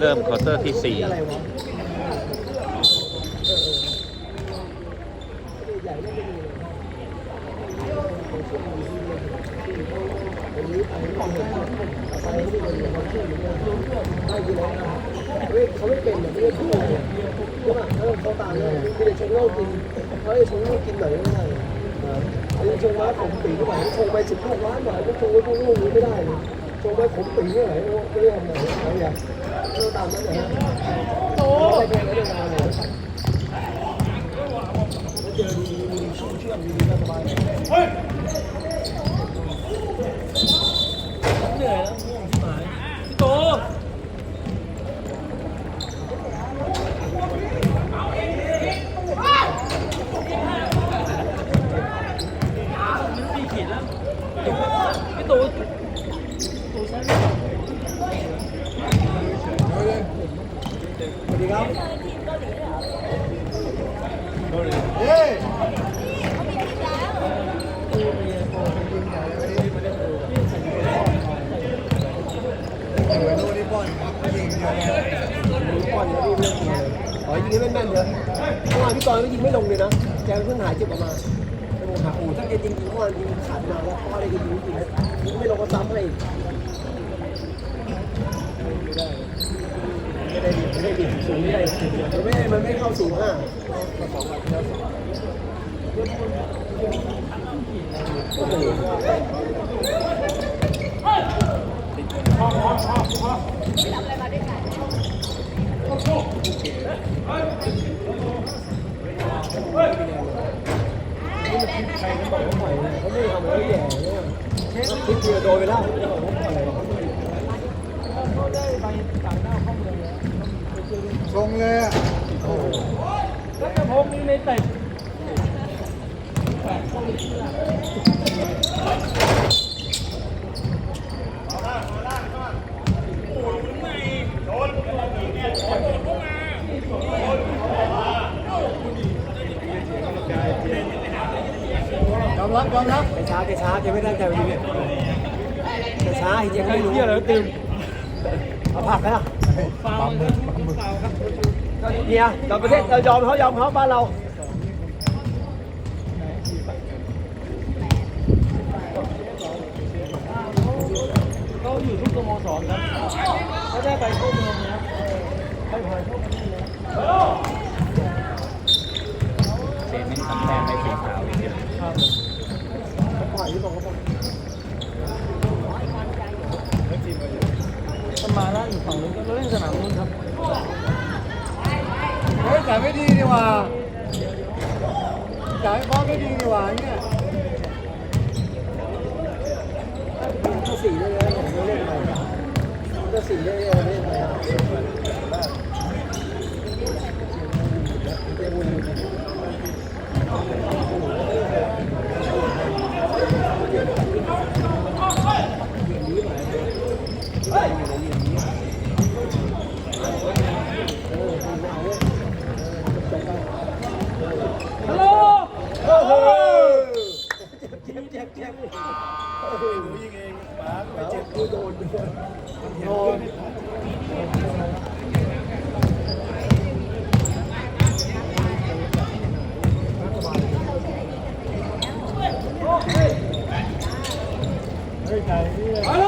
เริ่มควอเตอร์ที่สี่เออเออใหญ่ไม่เป็นไรวันนี้ไปไม่เขาชื่อไม่ดีแล้วเนี่ยเขาตามเนี่ยคือจะชงเหล้ากินเขาจะชงเหล้ากินหน่อยไม่ได้จะชงม้าผมปีก็ไหวชงไปสิบห้าล้านบาทก็ชงไว้พวกลูกนี้ไม่ได้เลย ชงไปผมตีเม่ไหวไม่ได้ทำไหนเขาอยางเราตามนั้นนะโอ้ยเป็นอะไรเจอดีมีช่วงเชื่อมดีสบายเหนื่อยแล้วง่วงที่หมายพี่โตพี่ขีดแล้วพี่โตโตใช่ไหม สวัสดีครับ ก่อนนะพี่เรื่องนี้อ๋อ ยิงไม่แม่นเยอะเมื่อวานพี่กรณ์ก็ยิงไม่ลงเลยนะ แกเพิ่งหายเจ็บออกมาไปโมหาปู่ถ้าแกยิงยิงเมื่อวานยิงขาดมาแล้วพราะอะไรก็ยิงยิงไม่ลงก็ซ้ำให้ ได้ไม่ได้ดิสูงไม่ได้มันไม่มันไม่เข้าสูงห้าโอ้โหใครเขาบอกว่าปล่อยเขาไม่ทำอะไรแย่เนี่ยคิดเดียวโดนไปแล้วเขาบอกว่าปล่อยเขาได้ใบต่างด้าวเข้าเมืองแล้ว ทรงเลยอะแล้วกระพงนี่ในเตะยอมรับยอมรับแกช้าแกช้าแกไม่ได้ใจวันนี้เนี่ยแกช้าจริงๆใครไม่รู้เที่ยวแล้วตื่นเอาผักไหมล่ะ ฟาวเลยฟาวครับเนี่ยเราประเทศเรายอมเขายอมเขาบ้านเราเขาอยู่ทุกสโมสรครับเขาได้ไปเข้าเมืองนะไปผ่านเข้าเมืองเลยเซนเมนทำแต้มไม่สีขาวอย่างเดียครับปล่อยที่บอกเขาปล่อย ส มาล่าอยู่ฝั่งนู้นก็เล่นสนามนู้นครับเฮ้ยแต่ไม่ดีนี่หว่าจ่ายบอลไม่ดีนี่หว่าเนี่ยถ้าสี่ได้เลยผมไม่เล่นไปถ้าสี่ได้เลยเล่นไปฮัลโหลโอ้โหเจ็บเจ็บเจ็บโอ้โหยิงเองหมาไม่เจ็บกู โดนด้วยโดนเฮ้ยใค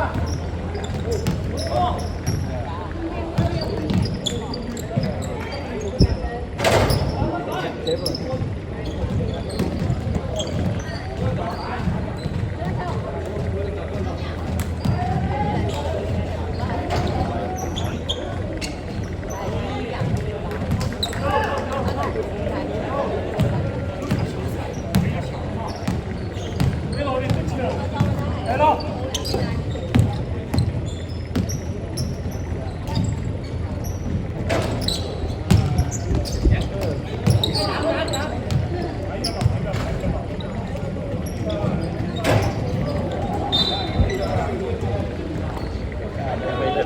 ไ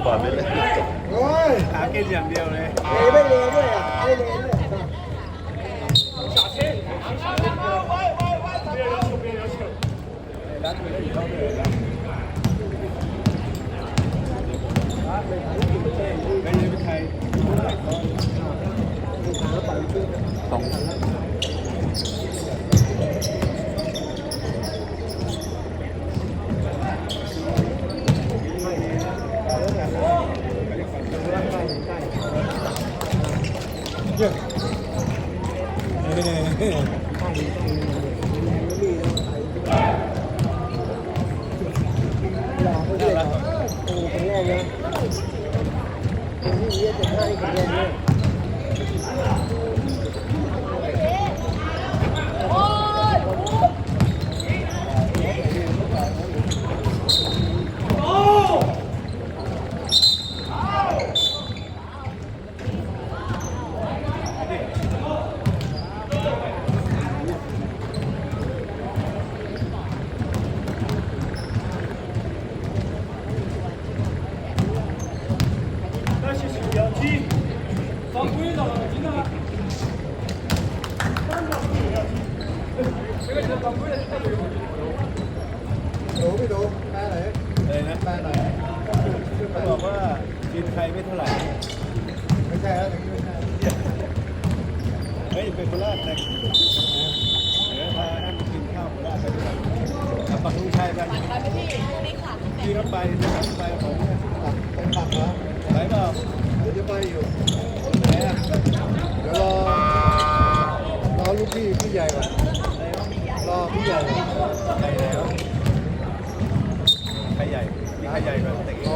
ม่ได้บอลไปเลยโอ้ยหากินอย่างเดียวเลยเลไม่เลด้วยอะไม่เลด้วยไม่ได้เป็นใคร สอง หล่อเขาด้วยโอ้เป็นแรกนะเป็นที่เยี่ยจะให้เป็นแรก ดูพี่ดูแม่ไหนเลยนะแม่ไหนเขาบอกว่ากินใครไม่เท่าไหร่ ไม่ใช่แล้วถึงไม่ใช่เฮ้ยเป็นโคราชแต่เดี๋ยวพาให้มกินข้าวโคราชไปด้วยกับปักลุงชัยไปพี่รถไปพี่รถไปผมเนี่ยตัดเป็นตัดเหรอไปเปล่าเดี๋ยวจะไปอยู่ เดี๋ยวรอรอลูกพี่พี่ใหญ่ก่อนรอพี่ใหญ่ก่อนใครแล้วใครใหญ่มีใครใหญ่กว่าแต่กี้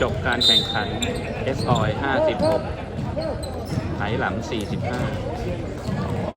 จบการแข่งขัน เอสอยห้าสิบหกไหหลังสี่สิบห้า